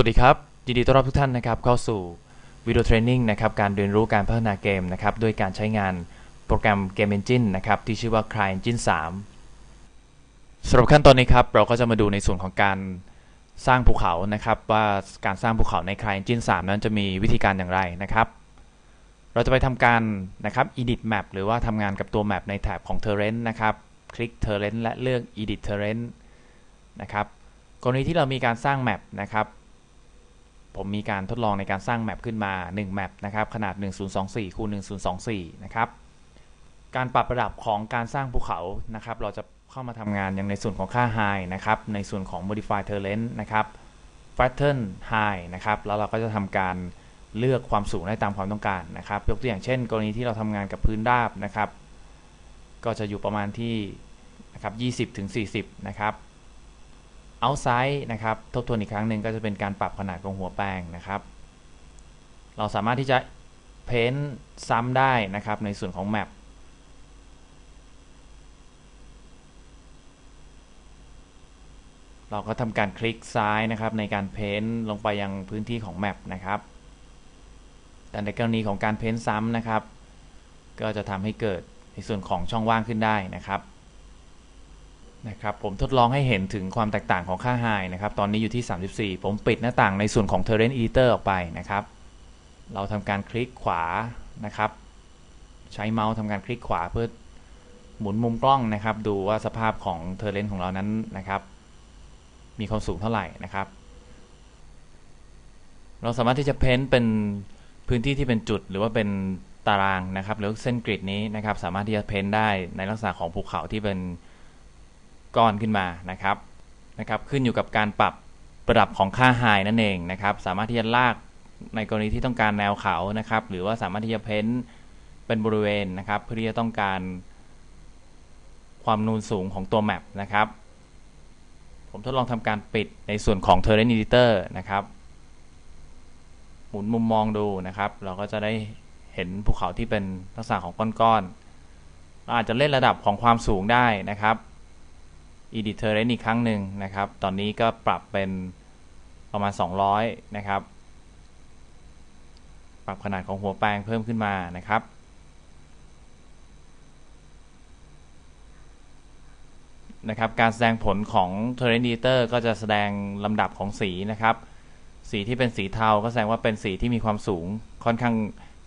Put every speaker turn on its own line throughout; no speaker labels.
วัสดีครับ ยินดีต้อนรับทุกท่านนะครับเข้าสู่วิดีโอเทรนนิ่งนะครับการเรียนรู้การพัฒนาเกมนะครับด้วยการใช้งานโปรแกรม Game Engine นะครับที่ชื่อว่า CryEngine 3สำหรับขั้นตอนนี้ครับเราก็จะมาดูในส่วนของการสร้างภูเขานะครับว่าการสร้างภูเขาใน CryEngine 3 นั้นจะมีวิธีการอย่างไรนะครับ เราจะไปทำการนะครับ edit map หรือว่าทำงานกับตัว map ในแถบของ Terrain นะครับคลิก Terrain และเลือก edit Terrain นะครับกรณีที่เรามีการสร้างแมปนะครับ ผมมีการทดลองในการสร้างแมปขึ้นมา 1 แมปนะครับ ขนาด 1024คูณ1024 นะครับ การปรับระดับของการสร้างภูเขานะครับ เราจะเข้ามาทำงานอย่างในส่วนของค่า high นะครับ ในส่วนของ modify terrain นะครับ flatten high นะครับ แล้วเราก็จะทำการเลือกความสูงได้ตามความต้องการนะครับ ยกตัวอย่างเช่น กรณีที่เราทำงานกับพื้นราบนะครับ ก็จะอยู่ประมาณที่นะครับ20-40 นะครับ outside นะครับ ทบทวนอีกครั้งหนึ่งก็จะเป็นการปรับขนาดของหัวแปลงนะครับ เราสามารถที่จะเพ้นซ้ำได้นะครับในส่วนของ map เราก็ทำการคลิกซ้ายนะครับในการเพ้นลงไปยังพื้นที่ของ map นะครับ แต่ในกรณีของการเพ้นซ้ำนะครับ ก็จะทำให้เกิดในส่วนของช่องว่างขึ้นได้นะครับ นะครับผมทดลองให้เห็นถึงความแตกต่างของค่า high นะครับ ตอนนี้อยู่ที่ 34 ผมปิดหน้าต่างในส่วนของ Terrain Editor ออกไปนะครับ เราทำการคลิกขวานะครับ ใช้เมาส์ทำการคลิกขวาเพื่อหมุนมุมกล้องนะครับ ดูว่าสภาพของ Terrain ของเรานั้นนะครับ มีความสูงเท่าไหร่นะครับ เราสามารถที่จะเพ้นเป็นพื้นที่ที่เป็นจุดหรือว่าเป็นตารางนะครับ หรือเส้นกริดนี้นะครับ สามารถที่จะเพ้นได้ในลักษณะของภูเขาที่เป็น ก้อนขึ้นมานะครับนะครับขึ้นอยู่กับการปรับระดับของค่า high นั่นเองนะครับ สามารถที่จะลากในกรณีที่ต้องการแนวเขานะครับ หรือว่าสามารถที่จะเพ้นเป็นบริเวณนะครับ เพื่อที่จะต้องการความนูนสูงของตัวแมปนะครับ ผมทดลองทำการปิดในส่วนของ Terrain Editor นะครับ หมุนมุมมองดูนะครับ เราก็จะได้เห็นภูเขาที่เป็นลักษณะของก้อนๆเราอาจจะเล่นระดับของความสูงได้นะครับ edit terrain อีกครั้งหนึ่งนะครับ ตอนนี้ก็ปรับเป็นประมาณ 200 นะครับ ปรับขนาดของหัวแปลงเพิ่มขึ้นมานะครับ นะครับ การแสดงผลของ terrain editor ก็จะแสดงลำดับของสีนะครับ สีที่เป็นสีเทาก็แสดงว่าเป็นสีที่มีความสูงค่อนข้าง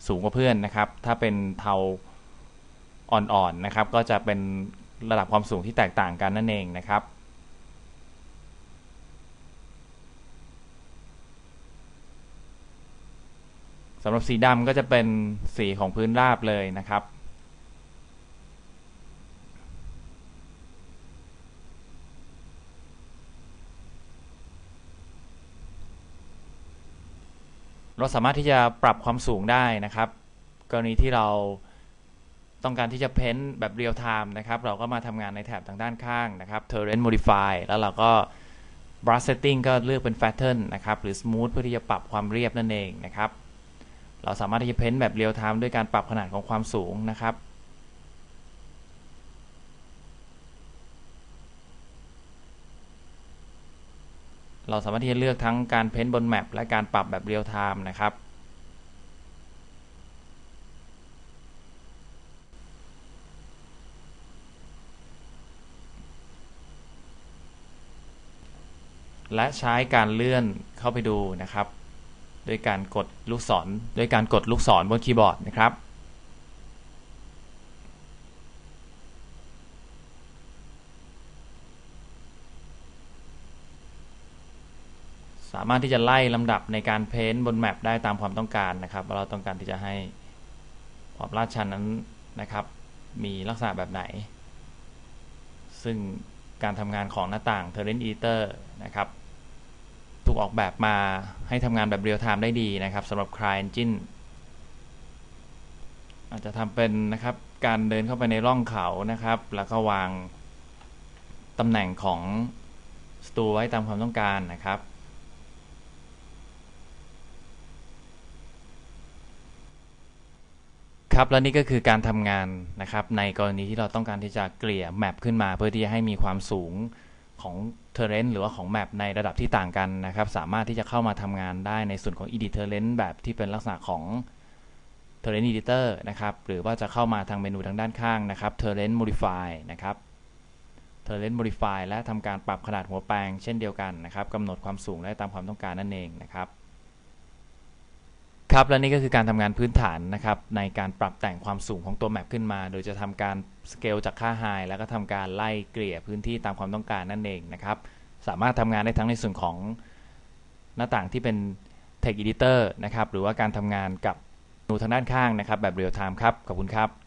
สูงกว่าเพื่อนนะครับ ถ้าเป็นเทาอ่อนๆนนะครับ ก็จะเป็น ระดับความสูงที่แตกต่างกันนั่นเองนะครับสำหรับสีดำก็จะเป็นสีของพื้นราบเลยนะครับ เราสามารถที่จะปรับความสูงได้นะครับ กรณีที่เรา ต้องการที่จะเพ้นแบบเรียลไทม์นะครับ เราก็มาทำงานในแถบทางด้านข้างนะครับ Terrain Modify แล้วเราก็ Brush Setting ก็เลือกเป็น Pattern นะครับ หรือ Smooth เพื่อที่จะปรับความเรียบนั่นเองนะครับ เราสามารถที่จะเพ้นแบบเรียลไทม์ด้วยการปรับขนาดของความสูงนะครับเราสามารถที่จะเลือกทั้งการเพ้นบนแมปและการปรับแบบเรียลไทม์นะครับ และใช้การเลื่อนเข้าไปดูนะครับด้วยการกดลูกศรด้วยการกดลูกศรบนคีย์บอร์ดนะครับสามารถที่จะไล่ลำดับในการเพ้นบนแมปได้ตามความต้องการนะครับว่าเราต้องการที่จะให้ความลาดชันนั้นนะครับ มีลักษณะแบบไหน ซึ่งการทำงานของหน้าต่าง Terrain Editor นะครับ ถูกออกแบบมาให้ทำงานแบบเรียลไทม์ได้ดีนะครับสำหรับ CryEngine อาจจะทำเป็นนะครับการเดินเข้าไปในร่องเขานะครับ แล้วก็วางตำแหน่งของสตูไว้ตามความต้องการนะครับครับและนี่ก็คือการทำงานนะครับในกรณีที่เราต้องการที่จะเกลี่ยแมปขึ้นมาเพื่อที่จะให้มีความสูง ของ Terrain หรือว่าของแมปในระดับที่ต่างกันนะครับ สามารถที่จะเข้ามาทำงานได้ในส่วนของ Edit Terrain แบบที่เป็นลักษณะของ Terrain Editor นะครับ หรือว่าจะเข้ามาทางเมนูทางด้านข้างนะครับ Terrain Modify นะครับ Terrain Modify และทำการปรับขนาดหัวแปลงเช่นเดียวกันนะครับกำหนดความสูงได้ตามความต้องการนั่นเองนะครับ ครับและนี่ก็คือการทำงานพื้นฐานนะครับในการปรับแต่งความสูงของตัวแมปขึ้นมา โดยจะทำการสเกลจากค่าไฮแล้วก็ทำการไล่เกลี่ยพื้นที่ตามความต้องการนั่นเองนะครับสามารถทำงานได้ทั้งในส่วนของหน้าต่างที่เป็น Text Editor นะครับหรือว่าการทำงานกับเมนูทางด้านข้างนะครับแบบเรียลไทม์ครับขอบคุณครับ